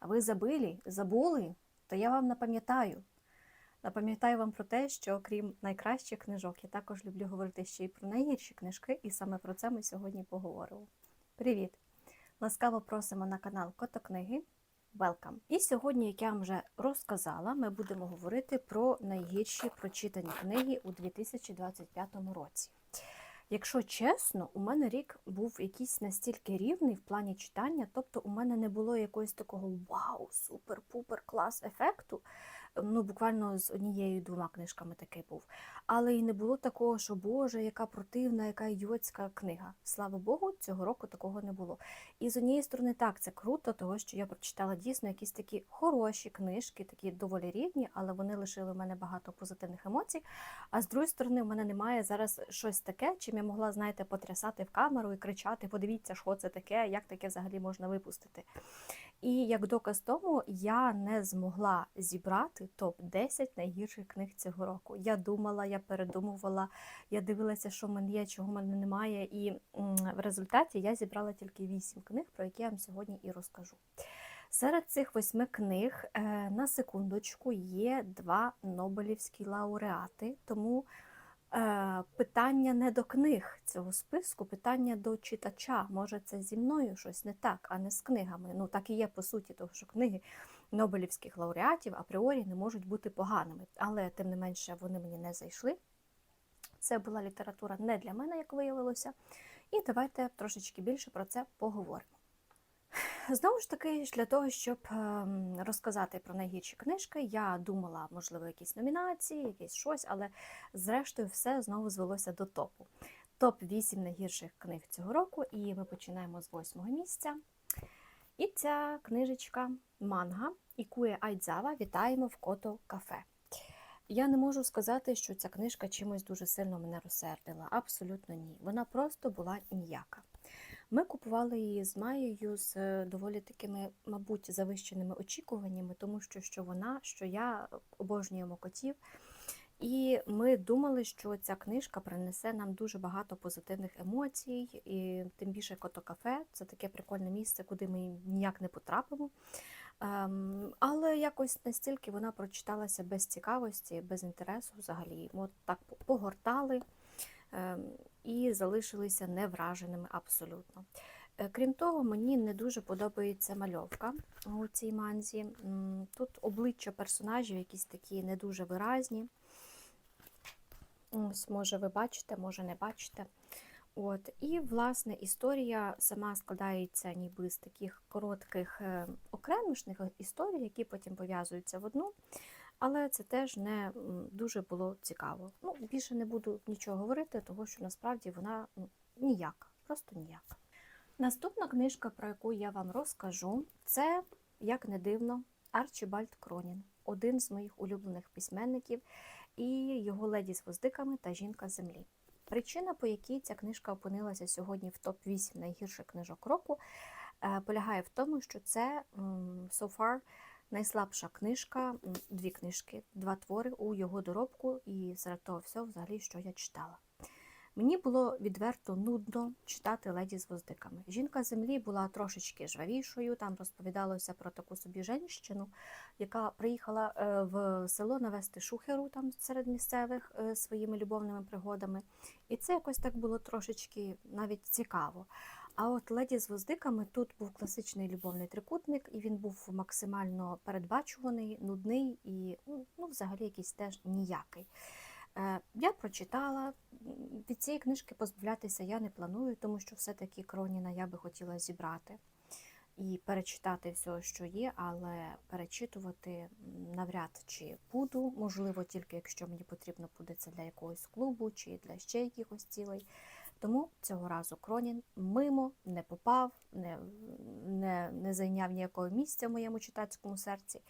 А ви забили, забули, то я вам напам'ятаю. Напам'ятаю вам про те, що окрім найкращих книжок, я також люблю говорити ще й про найгірші книжки, і саме про це ми сьогодні поговоримо. Привіт! Ласкаво просимо на канал Котокниги. Welcome! І сьогодні, як я вам вже розказала, ми будемо говорити про найгірші прочитані книги у 2025 році. Якщо чесно, у мене рік був якийсь настільки рівний в плані читання, тобто у мене не було якогось такого вау, супер-пупер клас ефекту. Ну, буквально з однією двома книжками такий був. Але і не було такого, що Боже, яка противна, яка ідіотська книга. Слава Богу, цього року такого не було. І з однієї сторони, так, це круто, того що я прочитала дійсно якісь такі хороші книжки, такі доволі рівні, але вони лишили в мене багато позитивних емоцій. А з другої сторони, в мене немає зараз щось таке, чим я могла, знаєте, потрясати в камеру і кричати: подивіться, що це таке, як таке взагалі можна випустити. І як доказ тому, я не змогла зібрати топ-10 найгірших книг цього року. Я думала, я передумувала, я дивилася, що в мене є, чого в мене немає. І в результаті я зібрала тільки 8 книг, про які я вам сьогодні і розкажу. Серед цих восьми книг, е, на секундочку, є два Нобелівські лауреати, тому питання не до книг цього списку, питання до читача. Може, це зі мною щось не так, а не з книгами. Ну, так і є по суті, тому що книги Нобелівських лауреатів апріорі не можуть бути поганими, але тим не менше вони мені не зайшли. Це була література не для мене, як виявилося. І давайте трошечки більше про це поговоримо. Знову ж таки, для того, щоб ем, розказати про найгірші книжки, я думала, можливо, якісь номінації, якесь щось, але зрештою все знову звелося до топу. Топ 8 найгірших книг цього року, і ми починаємо з восьмого місця. І ця книжечка манга Ікує Айдзава Вітаємо в Кото кафе. Я не можу сказати, що ця книжка чимось дуже сильно мене розсердила. Абсолютно ні. Вона просто була ніяка. Ми купували її з Маєю з е, доволі такими, мабуть, завищеними очікуваннями, тому що що вона, що я обожнюємо котів. І ми думали, що ця книжка принесе нам дуже багато позитивних емоцій, і тим більше котокафе це таке прикольне місце, куди ми ніяк не потрапимо. Ем, але якось настільки вона прочиталася без цікавості, без інтересу взагалі. Ми от так погортали і залишилися невраженими абсолютно. Е, Крім того, мені не дуже подобається мальовка у цій манзі. Тут обличчя персонажів якісь такі не дуже виразні. Ось, може, ви бачите, може не бачите. От. І, власне, історія сама складається ніби з таких коротких е, окремішних історій, які потім пов'язуються в одну. Але це теж не дуже було цікаво. Ну, більше не буду нічого говорити, тому що насправді вона ніяка, просто ніяка. Наступна книжка, про яку я вам розкажу, це, як не дивно, Арчібальд Кронін, один з моїх улюблених письменників, і його леді з гвоздиками та жінка землі. Причина, по якій ця книжка опинилася сьогодні в топ-8 найгірших книжок року, е, полягає в тому, що це so far найслабша книжка, дві книжки, два твори у його доробку, і серед того всього, взагалі, що я читала. Мені було відверто нудно читати леді з гвоздиками. Жінка землі була трошечки жвавішою. Там розповідалося про таку собі женщину, яка приїхала е, в село навести шухеру там серед місцевих е, своїми любовними пригодами. І це якось так було трошечки навіть цікаво. А от леді з гвоздиками тут був класичний любовний трикутник, і він був максимально передбачуваний, нудний і ну, ну взагалі якийсь теж ніякий. Е, Я прочитала. Від цієї книжки позбавлятися я не планую, тому що все-таки Кроніна я би хотіла зібрати і перечитати все, що є, але перечитувати навряд чи буду. Можливо, тільки якщо мені потрібно буде це для якогось клубу чи для ще якихось цілей. Тому цього разу Кронін мимо не попав, не, не, не зайняв ніякого місця в моєму читацькому серці.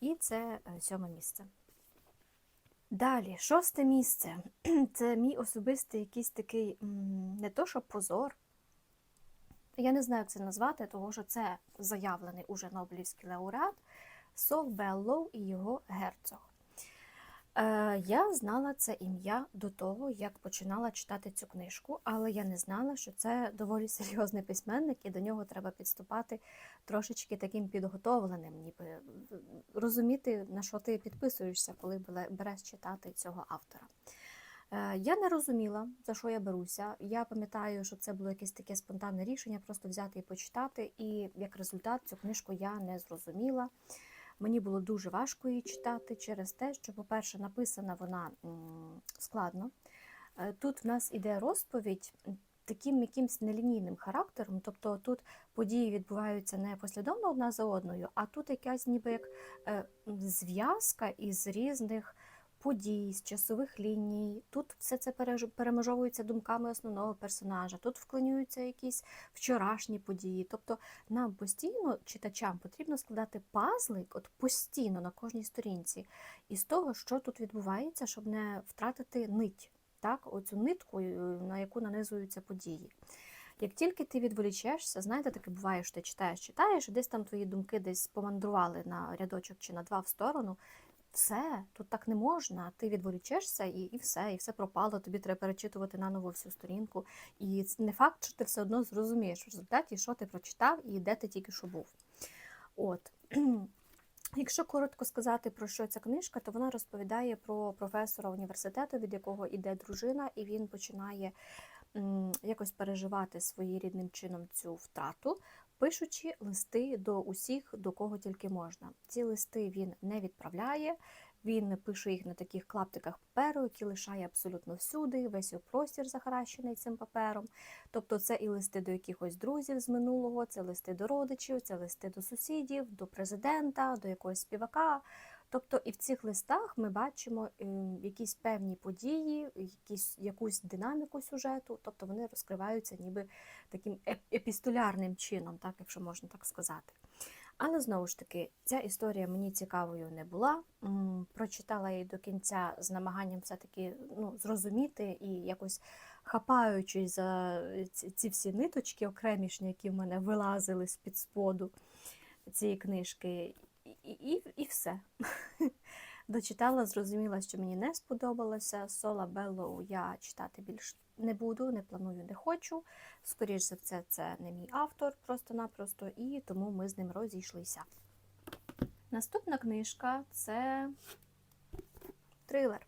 І це е, сьоме місце. Далі, шосте місце. Це мій особистий якийсь такий не то, що позор. Я не знаю, як це назвати, тому що це заявлений уже Нобелівський лауреат Сол Беллоу і його герцог. Е, я знала це ім'я до того, як починала читати цю книжку, але я не знала, що це доволі серйозний письменник, і до нього треба підступати трошечки таким підготовленим, ніби е, розуміти, на що ти підписуєшся, коли береш читати цього автора. Е, Я не розуміла, за що я беруся. Я пам'ятаю, що це було якесь таке спонтанне рішення, просто взяти і почитати. І як результат цю книжку я не зрозуміла. Мені було дуже важко її читати через те, що, по-перше, написана вона складно. Е, Тут в нас іде розповідь таким якимсь нелінійним характером, тобто тут події відбуваються не послідовно одна за одною, а тут якась ніби як е, зв'язка із різних подій, з часових ліній. Тут все це перемежовується думками основного персонажа, тут вклинюються якісь вчорашні події. Тобто нам постійно, читачам, потрібно складати пазли, от постійно на кожній сторінці, із того, що тут відбувається, щоб не втратити нить, так, оцю нитку, е, на яку нанизуються події. Як тільки ти відволічешся, знаєте, таке буває, що ти читаєш, читаєш, і десь там твої думки десь помандрували на рядочок чи на два в сторону. Все, тут так не можна. Ти відволічешся і, і все, і все пропало. Тобі треба перечитувати наново всю сторінку. І не факт, що ти все одно зрозумієш в результаті, що ти прочитав і де ти тільки що був. От. Якщо коротко сказати про що ця книжка, то вона розповідає про професора університету, від якого іде дружина, і він починає якось переживати своєрідним чином цю втрату, пишучи листи до усіх, до кого тільки можна. Ці листи він не відправляє. Він пише їх на таких клаптиках паперу, які лишає абсолютно всюди, весь простір захаращений цим папером. Тобто це і листи до якихось друзів з минулого, це листи до родичів, це листи до сусідів, до президента, до якогось співака. Тобто і в цих листах ми бачимо е, якісь певні події, якісь, якусь динаміку сюжету, тобто вони розкриваються ніби таким еп- епістолярним чином, так, якщо можна так сказати. Але знову ж таки, ця історія мені цікавою не була. Прочитала її до кінця з намаганням все-таки ну, зрозуміти і якось хапаючись за ці, ці всі ниточки окремішні, які в мене вилазили з-під споду цієї книжки, і, і, і все. Дочитала, зрозуміла, що мені не сподобалося. Сола Беллоу я читати більш не буду, не планую, не хочу. Скоріше за все, це не мій автор просто-напросто, і тому ми з ним розійшлися. Наступна книжка це трилер.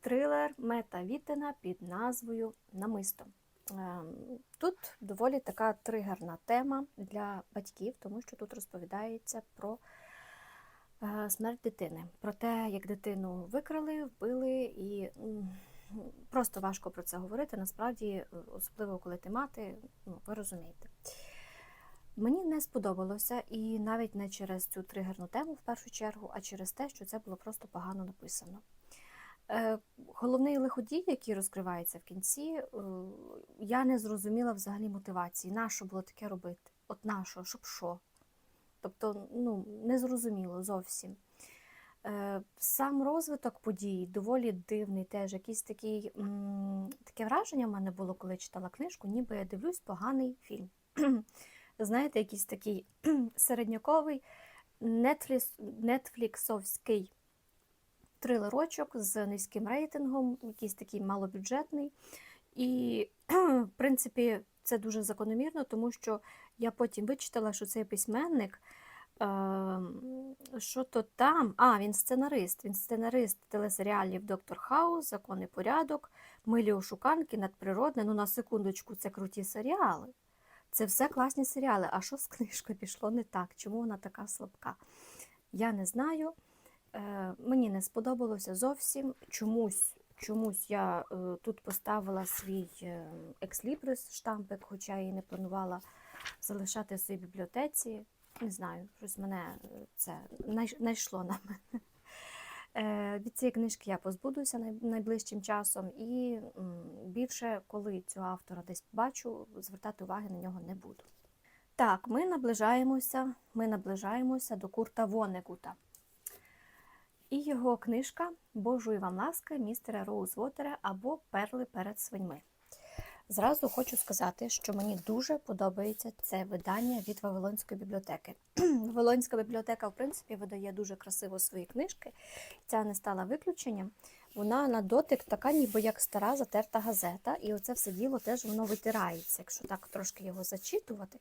Трилер Мета Вітена під назвою Намисто. Ем, Тут доволі така тригерна тема для батьків, тому що тут розповідається про смерть дитини, про те, як дитину викрали, вбили, і просто важко про це говорити. Насправді, е, особливо коли ти мати, ну, ви розумієте. Мені не сподобалося, і навіть не через цю тригерну тему в першу чергу, а через те, що це було просто погано написано. Е, Головний лиходій, який розкривається в кінці, е, я не зрозуміла взагалі мотивації, на що було таке робити? От на що, щоб що? Тобто, ну, не зрозуміло зовсім. Е, Сам розвиток подій доволі дивний, теж якийсь такий, таке враження в мене було, коли читала книжку, ніби я дивлюсь поганий фільм. Знаєте, якийсь такий середньоковий нетфліс, нетфліксовський трилерочок з низьким рейтингом, якийсь такий малобюджетний. І, в принципі, це дуже закономірно, тому що я потім вичитала, що цей письменник, е, що то там, а, він сценарист, він сценарист телесеріалів Доктор Хаус, Закон і порядок, Милі Ошуканки, Надприродне. Ну, на секундочку, це круті серіали. Це все класні серіали. А що з книжкою пішло не так? Чому вона така слабка? Я не знаю. Е, Мені не сподобалося зовсім. Чомусь, чомусь я е, тут поставила свій е, екслібрис штампик, хоча і не планувала залишати в своїй бібліотеці. Не знаю, щось мене е, це най- найшло на мене. Е, Від цієї книжки я позбудуся найближчим часом, і більше, коли цього автора десь побачу, звертати уваги на нього не буду. Так, ми наближаємося, ми наближаємося до Курта Вонегута. І його книжка Божої вам ласки містера Роузвотера або Перли перед свиньми. Зразу хочу сказати, що мені дуже подобається це видання від Вавилонської бібліотеки. Вавилонська бібліотека, в принципі, видає дуже красиво свої книжки. Ця не стала виключенням. Вона на дотик така, ніби як стара затерта газета, і оце все діло теж воно витирається, якщо так трошки його зачитувати.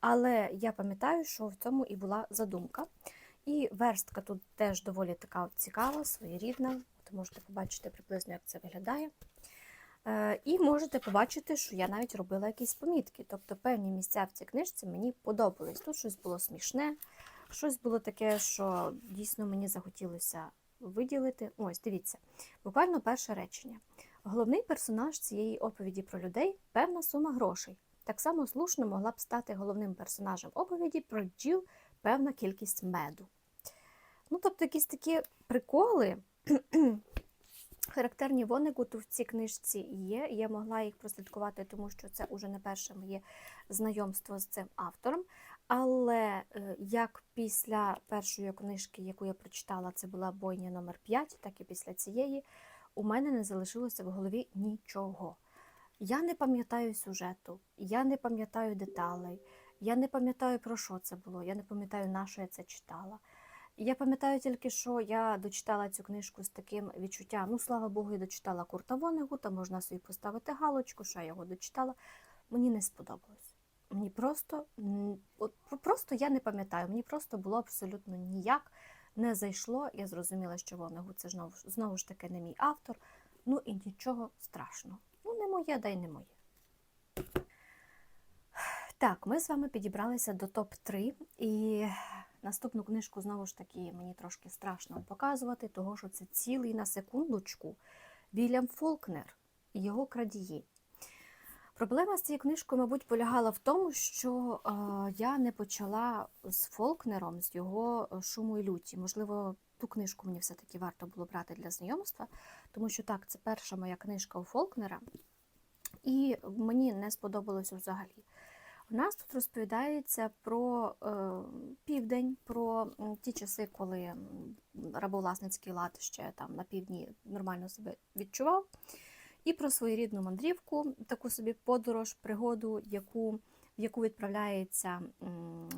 Але я пам'ятаю, що в цьому і була задумка. І верстка тут теж доволі така цікава, своєрідна. От можете побачити приблизно, як це виглядає. Е, І можете побачити, що я навіть робила якісь помітки. Тобто певні місця в цій книжці мені подобались. Тут щось було смішне, щось було таке, що дійсно мені захотілося виділити. Ось, дивіться, буквально перше речення. Головний персонаж цієї оповіді про людей певна сума грошей. Так само слушно могла б стати головним персонажем оповіді про бджіл певна кількість меду. Ну, тобто, якісь такі приколи, характерні Вонегуту в цій книжці є. Я могла їх прослідкувати, тому що це уже не перше моє знайомство з цим автором. Але е, як після першої книжки, яку я прочитала, це була бойня номер 5 так і після цієї, у мене не залишилося в голові нічого. Я не пам'ятаю сюжету, я не пам'ятаю деталей, я не пам'ятаю, про що це було, я не пам'ятаю, на що я це читала. Я пам'ятаю тільки, що я дочитала цю книжку з таким відчуттям, ну, слава Богу, я дочитала Курта Вонегута, можна собі поставити галочку, що я його дочитала. Мені не сподобалось. Мені просто, от, просто я не пам'ятаю, мені просто було абсолютно ніяк не зайшло. Я зрозуміла, що Вонегут це знову, знову ж таки не мій автор. Ну і нічого страшного. Ну, не моє, да й не моє. Так, ми з вами підібралися до топ-3. І наступну книжку, знову ж таки, мені трошки страшно показувати, того що це цілий на секундочку Вільям Фолкнер і його крадії. Проблема з цією книжкою, мабуть, полягала в тому, що е, я не почала з Фолкнером, з його е, шуму і люті. Можливо, ту книжку мені все-таки варто було брати для знайомства, тому що так, це перша моя книжка у Фолкнера, і мені не сподобалося взагалі. Нас тут розповідається про е, південь, про ті часи, коли рабовласницький лад ще там на півдні нормально себе відчував, і про своєрідну мандрівку, таку собі подорож, пригоду, яку, в яку відправляється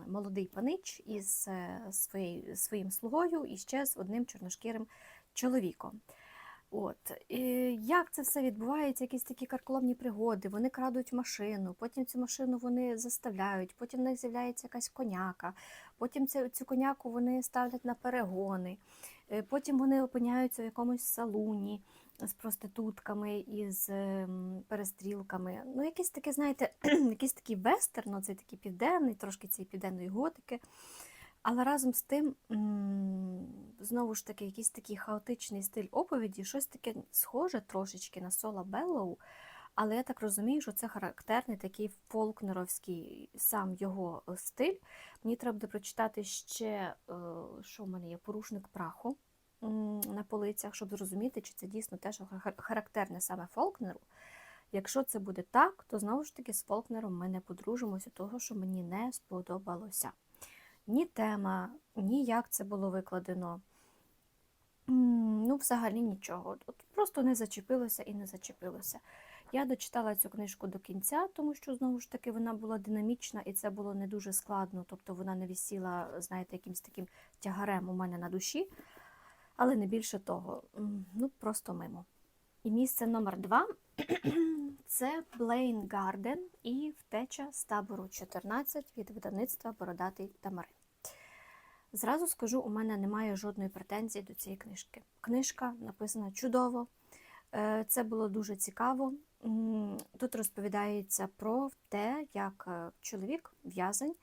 молодий панич із е, своєю, своїм слугою і ще з одним чорношкірим чоловіком. От і як це все відбувається? Якісь такі карколомні пригоди. Вони крадуть машину, потім цю машину вони заставляють, потім в них з'являється якась коняка, потім цю, цю коняку вони ставлять на перегони, е, потім вони опиняються в якомусь салуні з проститутками і з ем, перестрілками. Ну, якийсь таке, знаєте, якийсь такий вестерн, цей такий південний, трошки цієї південної готики. Але разом з тим, знову ж таки, якийсь такий хаотичний стиль оповіді, щось таке схоже трошечки на Сола Беллоу, але я так розумію, що це характерний такий фолкнеровський сам його е, стиль. Мені треба буде прочитати ще, е, що в мене є, порушник праху на полицях, щоб зрозуміти, чи це дійсно те, що характерне саме Фолкнеру. Якщо це буде так, то знову ж таки з Фолкнером ми не подружимося, того, що мені не сподобалося ні тема, ні як це було викладено. Ну, взагалі нічого. От просто не зачепилося і не зачепилося. Я дочитала цю книжку до кінця, тому що, знову ж таки, вона була динамічна і це було не дуже складно, тобто вона не висіла, знаєте, якимось таким тягарем у мене на душі, але не більше того. Ну, просто мимо. І місце номер два це Блейн Гарден і втеча з табору 14 від видавництва Бородатий Тамарин. Зразу скажу, у мене немає жодної претензії до цієї книжки. Книжка написана чудово, Е, це було дуже цікаво. Тут розповідається про те, як е, чоловік, в'язень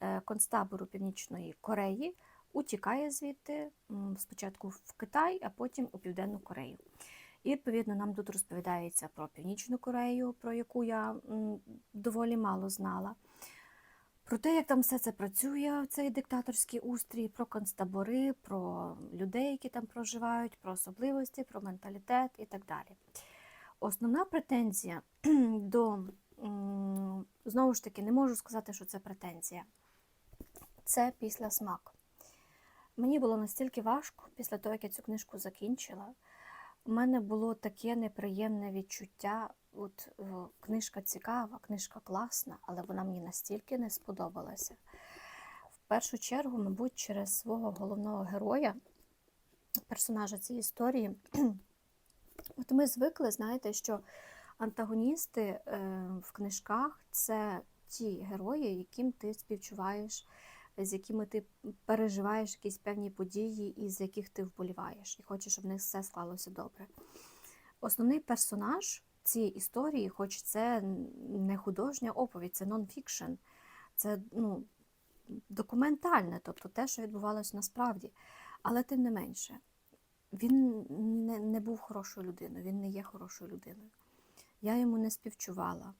е, концтабору Північної Кореї, утікає звідти спочатку в Китай, а потім у Південну Корею. І, відповідно, нам тут розповідається про Північну Корею, про яку я доволі мало знала. Про те, як там все це працює, цей диктаторський устрій, про концтабори, про людей, які там проживають, про особливості, про менталітет і так далі. Основна претензія до, знову ж таки, не можу сказати, що це претензія. Це після смак. Мені було настільки важко після того, як я цю книжку закінчила. У мене було таке неприємне відчуття. От е, книжка цікава, книжка класна, але вона мені настільки не сподобалася. В першу чергу, мабуть, через свого головного героя, персонажа цієї історії. От ми звикли, знаєте, що антагоністи е, в книжках це ті герої, яким ти співчуваєш, з якими ти переживаєш якісь певні події, і з яких ти вболіваєш, і хочеш, щоб в них все склалося добре. Основний персонаж цієї історії, хоч це не художня оповідь, це нон-фікшн, це ну, документальне, тобто те, що відбувалося насправді. Але тим не менше, він не, не був хорошою людиною, він не є хорошою людиною. Я йому не співчувала.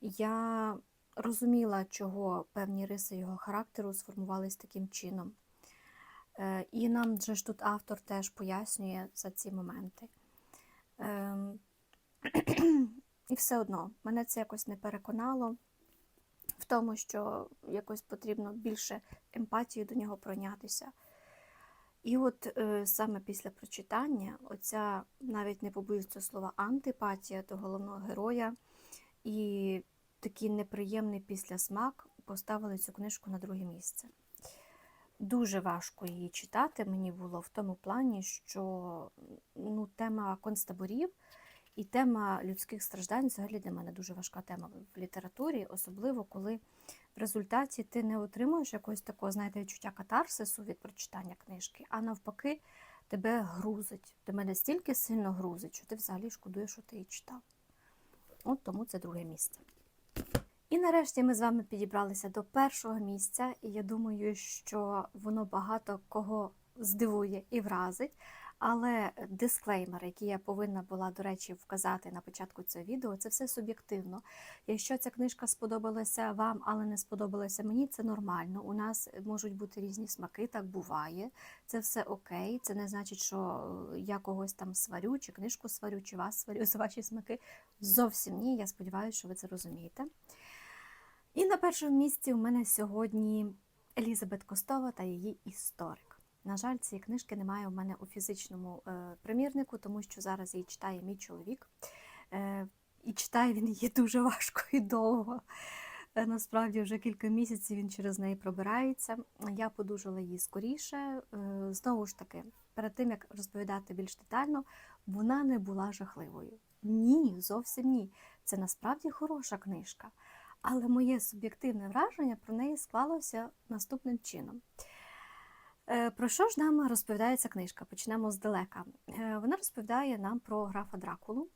Я розуміла, чого певні риси його характеру сформувались таким чином. Е, І нам же ж тут автор теж пояснює за ці моменти. Ем, І все одно мене це якось не переконало в тому, що якось потрібно більше емпатії до нього пройнятися. І от е, саме після прочитання, оця навіть не побоюсь цього слова, антипатія до головного героя і такий неприємний післясмак поставили цю книжку на друге місце. Дуже важко її читати мені було в тому плані, що ну, тема концтаборів і тема людських страждань взагалі для мене дуже важка тема в літературі, особливо коли в результаті ти не отримуєш якогось такого, знаєте, відчуття катарсису від прочитання книжки, а навпаки, тебе грузить. Тебе настільки сильно грузить, що ти взагалі шкодуєш, що ти її читав. От тому це друге місце. І нарешті ми з вами підібралися до першого місця, і я думаю, що воно багато кого здивує і вразить. Але дисклеймер, який я повинна була, до речі, вказати на початку цього відео, це все суб'єктивно. Якщо ця книжка сподобалася вам, але не сподобалася мені, це нормально. У нас можуть бути різні смаки, так буває. Це все окей. Це не значить, що я когось там сварю, чи книжку сварю, чи вас сварю за ваші смаки. Зовсім ні. Я сподіваюся, що ви це розумієте. І на першому місці у мене сьогодні Елізабет Костова та її історик. На жаль, цієї книжки немає у мене у фізичному е, примірнику, тому що зараз її читає мій чоловік. Е, І читає він її дуже важко і довго. Е, насправді, вже кілька місяців він через неї пробирається. Я подужала її скоріше. Знову ж таки, перед тим як розповідати більш детально, вона не була жахливою. Ні, зовсім ні. Це насправді хороша книжка. Але моє суб'єктивне враження про неї склалося наступним чином. Е, про що ж нам розповідає ця книжка? Почнемо здалека. Е, вона розповідає нам про графа Дракулу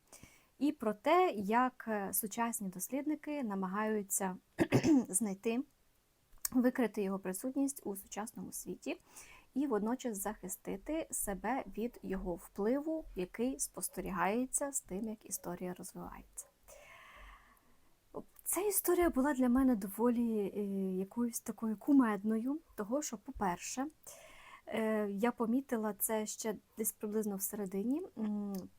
і про те, як е, сучасні дослідники намагаються знайти, викрити його присутність у сучасному світі і водночас захистити себе від його впливу, який спостерігається з тим, як історія розвивається. Ця історія була для мене доволі якоюсь такою кумедною, того що, по-перше, я помітила це ще десь приблизно всередині.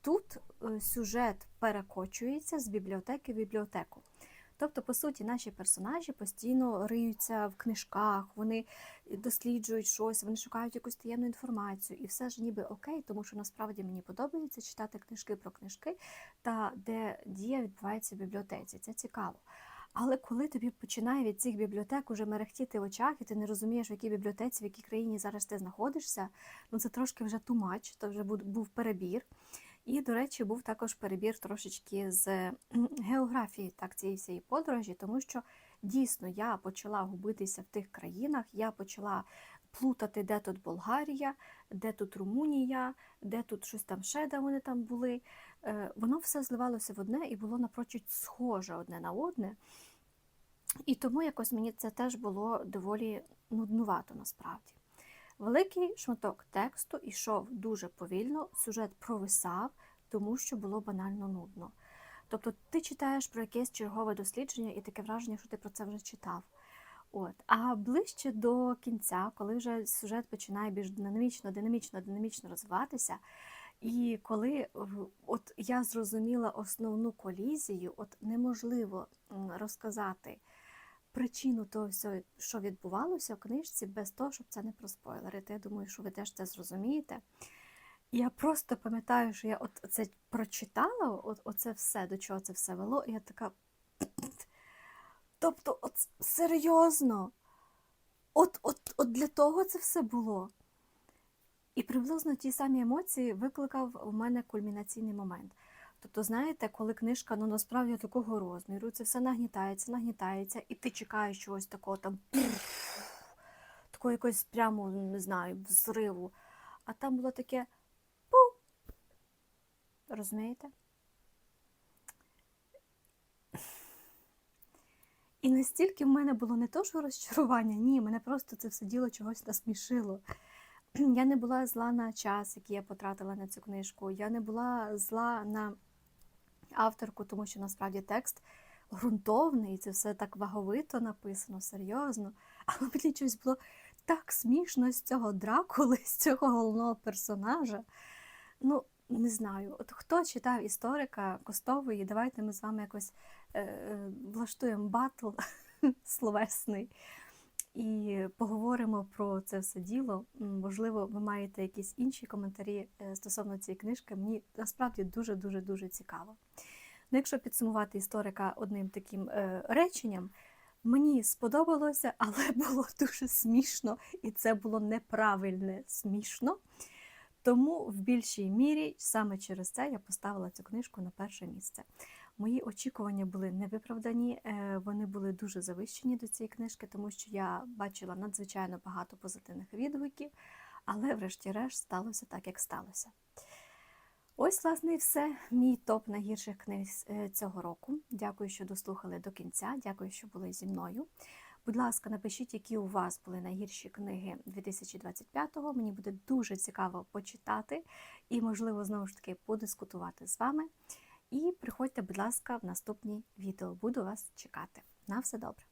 Тут е, сюжет перекочується з бібліотеки в бібліотеку. Тобто, по суті, наші персонажі постійно риються в книжках, вони досліджують щось, вони шукають якусь таємну інформацію, і все ж ніби окей, тому що насправді мені подобається читати книжки про книжки, та де дія відбувається в бібліотеці. Це цікаво. Але коли тобі починає від цих бібліотек уже мерехтіти в очах, і ти не розумієш, в якій бібліотеці, в якій країні зараз ти знаходишся, ну це трошки вже тумач, то вже був перебір. І, до речі, був також перебір трошечки з географії так, цієї всієї подорожі, тому що дійсно я почала губитися в тих країнах, я почала плутати, де тут Болгарія, де тут Румунія, де тут щось там ще, де вони там були. Е, воно все зливалося в одне і було напрочуд схоже одне на одне. І тому якось мені це теж було доволі нуднувато насправді. Великий шматок тексту йшов дуже повільно, сюжет провисав, тому що було банально нудно. Тобто ти читаєш про якесь чергове дослідження і таке враження, що ти про це вже читав. От. А ближче до кінця, коли вже сюжет починає більш динамічно, динамічно, динамічно розвиватися, і коли от я зрозуміла основну колізію, от неможливо розказати причину того, всього, що відбувалося в книжці, без того, щоб це не проспойлерити. Я думаю, що ви теж це зрозумієте. Я просто пам'ятаю, що я от це прочитала, от, оце все, до чого це все вело, і я така. Тобто, от серйозно, от, от, от для того це все було. І приблизно ті самі емоції викликав у мене кульмінаційний момент. Тобто, знаєте, коли книжка ну, насправді такого розміру, це все нагнітається, нагнітається, і ти чекаєш чогось такого там такого якогось прямо, не знаю, взриву. А там було таке пу. Розумієте? І настільки в мене було не то, що розчарування, ні, мене просто це все діло чогось насмішило. Я не була зла на час, який я потратила на цю книжку. Я не була зла на авторку, тому що насправді текст ґрунтовний, це все так ваговито написано, серйозно. Але мені щось було так смішно з цього дракули, з цього головного персонажа. Ну, не знаю, от хто читав історика Костової, давайте ми з вами якось е, е, влаштуємо батл словесний і поговоримо про це все діло. Можливо, ви маєте якісь інші коментарі е, стосовно цієї книжки. Мені насправді дуже дуже дуже цікаво. Ну, якщо підсумувати історика одним таким е, реченням, мені сподобалося, але було дуже смішно, і це було неправильне смішно. Тому в більшій мірі саме через це я поставила цю книжку на перше місце. Мої очікування були невиправдані, е, вони були дуже завищені до цієї книжки, тому що я бачила надзвичайно багато позитивних відгуків, але врешті-решт сталося так, як сталося. Ось, власне, і все. Мій топ найгірших книг е, цього року. Дякую, що дослухали до кінця. Дякую, що були зі мною. Будь ласка, напишіть, які у вас були найгірші книги 2025-го. Мені буде дуже цікаво почитати і, можливо, знову ж таки подискутувати з вами. І приходьте, будь ласка, в наступні відео. Буду вас чекати. На все добре!